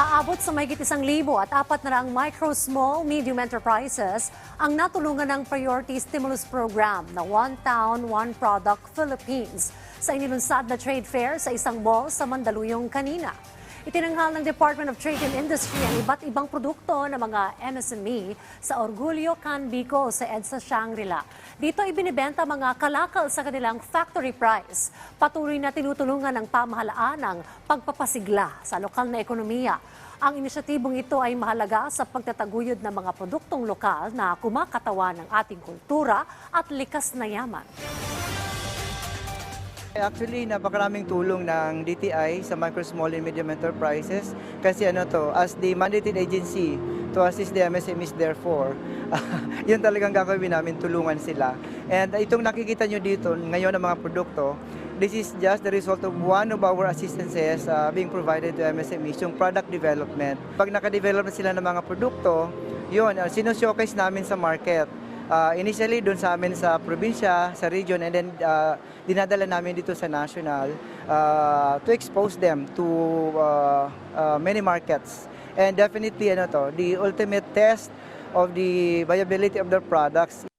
Aabot sa mahigit isang libo at apat na raang micro, small, medium enterprises ang natulungan ng Priority Stimulus Program na One Town, One Product Philippines sa inilunsad na trade fair sa isang mall sa Mandaluyong kanina. Itinanghal ng Department of Trade and Industry ang iba't ibang produkto ng mga MSME sa Orgulyo Can Bicol sa EDSA Shangri-La. Dito ibinibenta mga kalakal sa kanilang factory price. Patuloy na tinutulungan ng pamahalaan ang pagpapasigla sa lokal na ekonomiya. Ang inisyatibong ito ay mahalaga sa pagtataguyod ng mga produktong lokal na kumakatawan ng ating kultura at likas na yaman. Actually, napakaraming tulong ng DTI sa micro, small, and medium enterprises kasi ano to, as the mandated agency to assist the MSMEs therefore, yun talagang gagawin namin, tulungan sila. And itong nakikita nyo dito ngayon ng mga produkto, this is just the result of one of our assistances uh, being provided to MSMEs, yung product development. Pag nakadevelop na sila ng mga produkto, yun, uh, sinushow-case namin sa market. Uh, initially doon sa amin sa probinsya, sa region, and then uh, dinadala namin dito sa national uh, to expose them to uh, uh, many markets. And definitely, ano to, the ultimate test of the viability of their products